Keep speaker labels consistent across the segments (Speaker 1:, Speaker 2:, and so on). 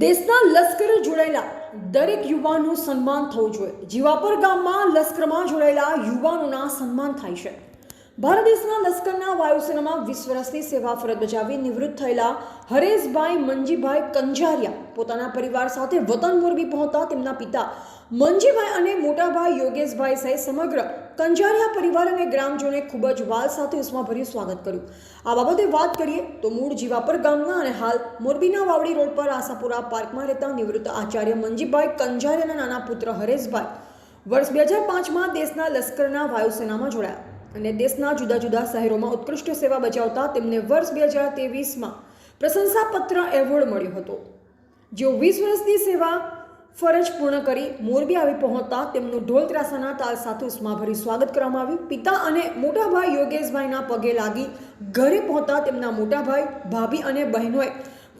Speaker 1: દેશના લશ્કરે જોડાયેલા દરેક યુવાનનું સન્માન થવું જોઈએ. જીવાપર ગામમાં લશ્કરમાં જોડાયેલા યુવાનોના સન્માન થાય છે. ભારત દેશના લશ્કરના વાયુસેનામાં વીસ સેવા ફરજ બજાવી નિવૃત્ત થયેલા હરેશભાઈ મંજીભાઈ કંજારિયા પોતાના પરિવાર સાથે વતન મોરબી પહોંચતા તેમના પિતા મંજીભાઈ અને મોટાભાઈ યોગેશભાઈ સહિત સમગ્ર કંજારિયા પરિવાર અને ગ્રામજનોએ ખૂબ જ વાલ સાથે ઉષ્માભર્યું સ્વાગત કર્યું. આ બાબતે વાત કરીએ તો મૂળ જીવાપર ગામના અને હાલ મોરબીના વાવડી રોડ પર આશાપુરા પાર્કમાં રહેતા નિવૃત્ત આચાર્ય મંજીભાઈ કંજારિયાના નાના પુત્ર હરેશભાઈ વર્ષ બે હજાર પાંચમાં દેશના લશ્કરના વાયુસેનામાં જોડાયા. અને દેશના જુદા જુદા શહેરોમાં ઉત્કૃષ્ટ સેવા બજાવતા તેમને વર્ષ બે હજાર ત્રેવીસમાં પ્રશંસાપત્ર એવોર્ડ મળ્યો હતો. જેઓ વીસ વર્ષની સેવા ફરજ પૂર્ણ કરી મોરબી આવી પહોંચતા તેમનું ઢોલ ત્રાસાના તાલ સાથે ઉષ્માભરી સ્વાગત કરવામાં આવ્યું. પિતા અને મોટાભાઈ યોગેશભાઈના પગે લાગી ઘરે પહોંચતા તેમના મોટાભાઈ ભાભી અને બહેનોએ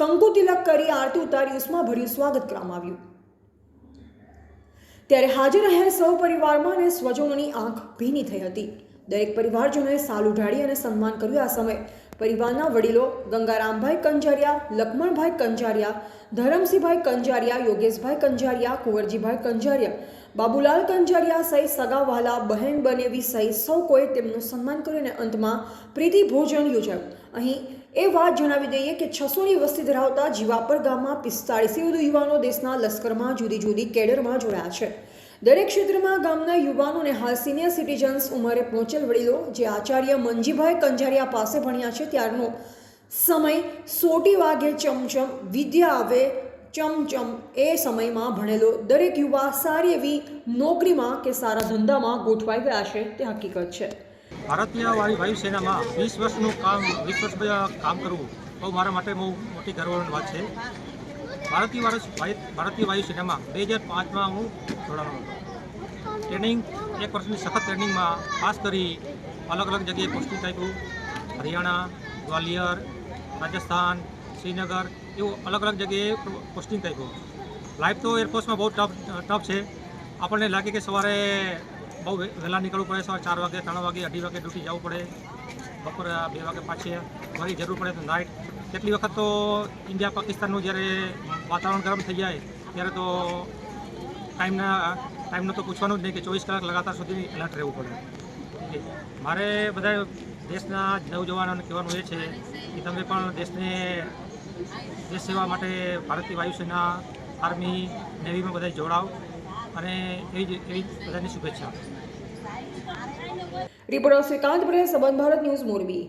Speaker 1: કંકુ તિલક કરી આરતી ઉતારી ઉષ્માભર્યું સ્વાગત કરવામાં આવ્યું. ત્યારે હાજર રહેલ સૌ પરિવારમાં અને સ્વજનોની આંખ ભીની થઈ હતી. દરેક પરિવારજનોએ સાલ ઉઢાડી અને સન્માન કર્યું આ સમયે. પરિવારના વડીલો ગંગારામભાઈ કંજારિયા, લક્ષ્મણભાઈ કંજારિયા, ધરમસિંહભાઈ કંજારિયા, યોગેશભાઈ કંજારિયા, કુંવરજીભાઈ કંજારિયા, બાબુલાલ કંજારિયા સહિત સગાવાલા, બહેન બનેવી સહિત સૌ કોઈ તેમનું સન્માન કર્યું અને અંતમાં પ્રીતિ ભોજન યોજાયું. અહીં એ વાત જણાવી દઈએ કે છસોની વસ્તી ધરાવતા જીવાપર ગામમાં પિસ્તાળીસથી વધુ યુવાનો દેશના લશ્કરમાં જુદી જુદી કેડરમાં જોડાયા છે. દરેક ક્ષેત્રમાં ગામના યુવાનો અને હાલ સિનિયર સિટીઝન્સ ઉંમરે પહોંચેલ વડીલો, જે આચાર્ય મંજીભાઈ કંજારિયા પાસે ભણ્યા છે, ત્યારનો સમય સોટી વાગે ચમચમ, વિદ્યા આવે ચમચમ એ સમયમાં ભણેલો દરેક યુવા સારી એવી નોકરીમાં કે સારા ધંધામાં ગોઠવાઈ ગયા છે, તે હકીકત છે.
Speaker 2: ભારતીય વાયુ વાયુસેનામાં વીસ વર્ષનું કામ, વીસ વર્ષ કામ કરવું, બહુ મારા માટે બહુ મોટી ગર્વની વાત છે. ભારતીય વાયુ- ભારતીય વાયુસેનામાં બે હજાર પાંચમાં હું જોડાવાનો હતો. ટ્રેનિંગ એક વર્ષની સખત ટ્રેનિંગમાં ખાસ કરી અલગ અલગ જગ્યાએ પોસ્ટિંગ આપ્યું હરિયાણા, ગ્વાલિયર, રાજસ્થાન, શ્રીનગર એવું અલગ અલગ જગ્યાએ પોસ્ટિંગ આપ્યું લાઈફ તો એરફોર્સમાં બહુ ટફ ટફ છે. આપણને લાગે કે સવારે બહુ વહે- વહેલા નીકળવું પડે, સવારે ચાર વાગે, ત્રણ વાગે, અઢી વાગે ડ્યુટી જવું પડે. બપોરે બે વાગે પાછી મારી જરૂર પડે તો નાઇટ કેટલી વખત તો ઇન્ડિયા પાકિસ્તાનનું જ્યારે વાતાવરણ ગરમ થઈ જાય, ત્યારે તો ટાઈમના ટાઈમનું તો પૂછવાનું જ નહીં કે ચોવીસ કલાક લગાતાર સુધી એલર્ટ રહેવું પડે. મારે બધા દેશના નવજવાનોને કહેવાનું એ છે કે તમે પણ દેશને, દેશ સેવા માટે ભારતીય વાયુસેના, આર્મી, નેવીમાં બધા જોડાવ અને એવી જ, એવી બધાની શુભેચ્છા.
Speaker 1: રિપોર્ટર શ્રીકાંત પટેલ સંબંધ ભારત ન્યૂઝ મોરબી.